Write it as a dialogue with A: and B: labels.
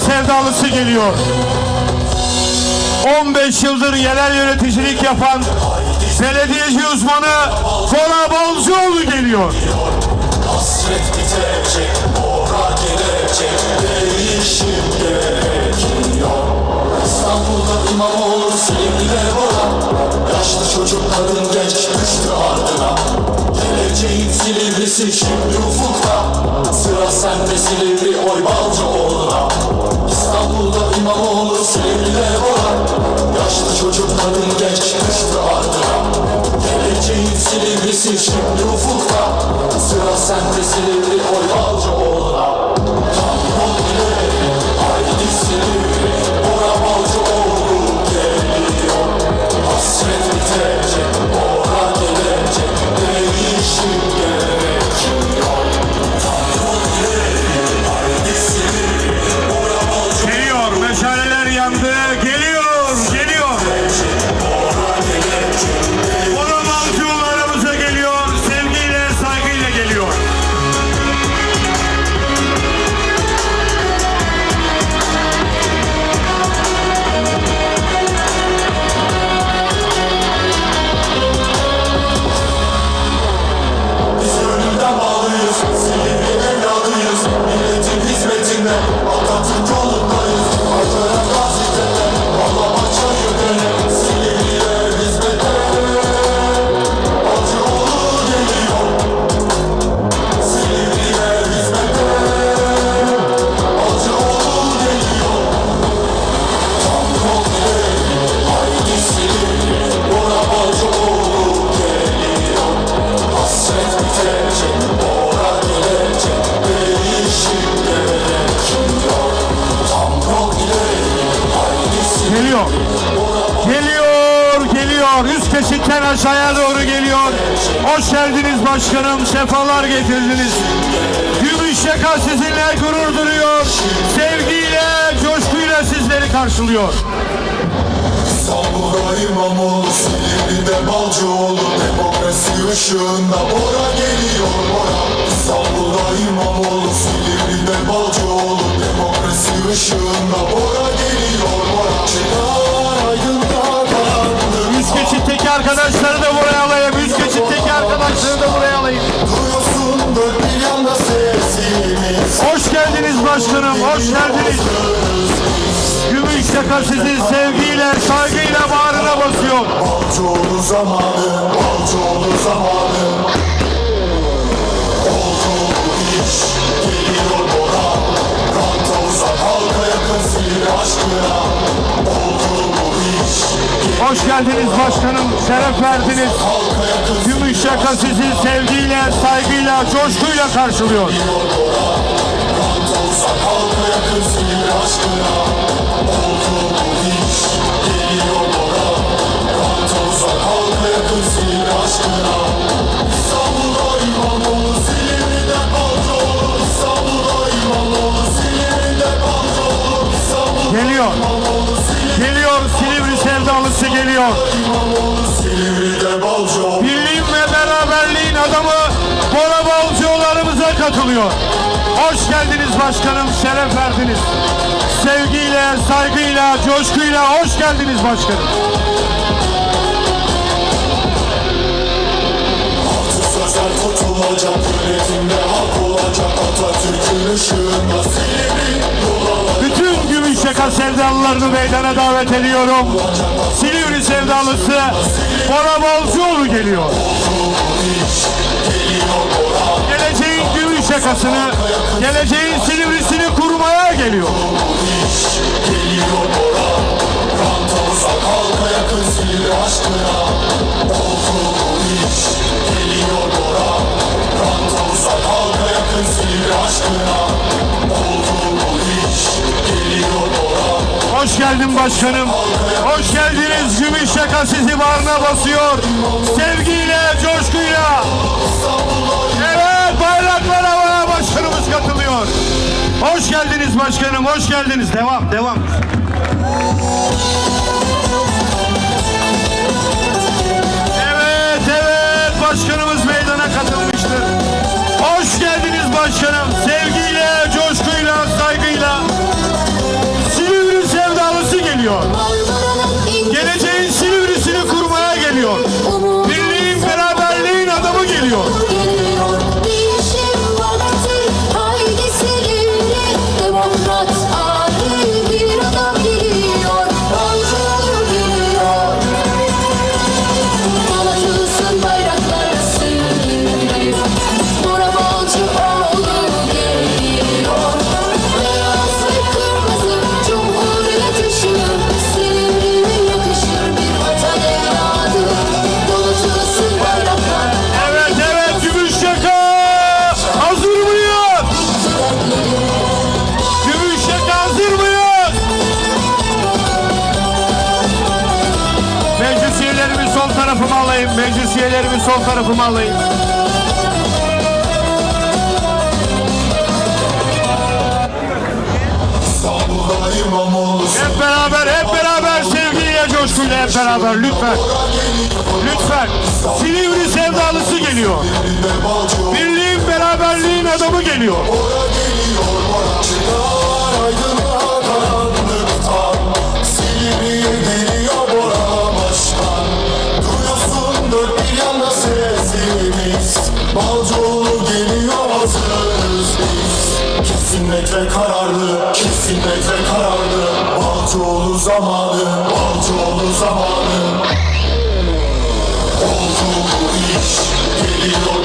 A: sevdalısı geliyor. 15 yıldır yerel yöneticilik yapan belediyeci uzmanı Bora Balcıoğlu geliyor.
B: Hasret bitecek, ora gelecek, değişim gerekiyor. İstanbul'da İmamoğlu, Silivri'de Bora. Yaşlı çocuk, kadın, genç düştü ardına. Geleceğin Silivri'si şimdi ufukta. Sıra sende Silivri, oy Balcıoğlu'na. İstanbul'da İmamoğlu, Silivri'de Bora. Yaşlı çocuk, kadın, genç düştü ardına. Geleceğin Silivri'si şimdi ufukta Sıra sende Silivri oy Balcıoğlu'na Tam Geliyor.
A: Geliyor, geliyor. Üst geçitten aşağıya doğru geliyor. Hoş geldiniz başkanım. Sefalar getirdiniz. Gümüşyaka sizinle gurur duruyor. Sevgiyle, coşkuyla sizleri karşılıyor.
B: İstanbul'da İmamoğlu, Silivri'de Balcıoğlu Demokrasi ışığında Bora geliyor Bora İstanbul'da İmamoğlu, Silivri'de Balcıoğlu Demokrasi ışığında Bora
A: geldiniz başkanım, hoş geldiniz. Gümüşyaka sizi sevgiyle, saygıyla bağrına basıyor.
B: Balcıoğlu zamanı, Balcıoğlu zamanı bu iş, geliyor Bora Ranta uzak, halka yakın Silivri aşkına Oldu bu iş,
A: Hoş geldiniz başkanım, şeref verdiniz.
B: yakın
A: Gümüşyaka sizi sevgiyle, saygıyla, coşkuyla karşılıyor.
B: Ranta uzak, halka yakın Silivri aşkına. Oldu bu iş, geliyor Bora Ranta uzak, halka yakın Silivri aşkına. İstanbul'da İmamoğlu, Silivri'de Balcıoğlu İstanbul'da İmamoğlu, Silivri'de Balcıoğlu İstanbul'da
A: Geliyor,
B: İmamoğlu, Silivri'de
A: geliyor Silivri sevdalısı geliyor.
B: İmamoğlu, Silivri'de Balcıoğlu
A: Birliğin ve beraberliğin adamı Bora Balcıoğullarımıza katılıyor. Hoş geldiniz başkanım, şeref verdiniz. Sevgiyle, saygıyla, coşkuyla hoş geldiniz başkanım.
B: Altı sözler tutulacak, yönetimde halk olacak Atatürk'ün ışığında Silivri
A: Bütün Gümüşyaka sevdalılarını meydana davet ediyorum. Silivri sevdalısı Bora Balcıoğlu geliyor. Geleceğin Gümüşyakasını, geleceğin Silivrisini kurmaya geliyor.
B: Geliyor Bora Ranta uzak, halka yakın Silivri aşkına bu iş Geliyor Bora Ranta uzak, halka yakın Silivri aşkına
A: Hoş geldin başkanım. Hoş geldiniz. Gümüşyaka sizi bağrına basıyor. Sevgiyle, coşkuyla. Hoş geldiniz başkanım. Hoş geldiniz. Devam, devam. Tarafıma alayım. Meclis üyelerimi sol tarafıma alayım. Hep beraber, hep beraber sevgiyle, coşkuyla hep beraber lütfen. Lütfen. Silivri sevdalısı geliyor. Birliğin, beraberliğin adamı geliyor
B: Ve kararlı ve kararlı. Balcıoğlu zamanı Balcıoğlu zamanı. Oldu bu iş Geliyor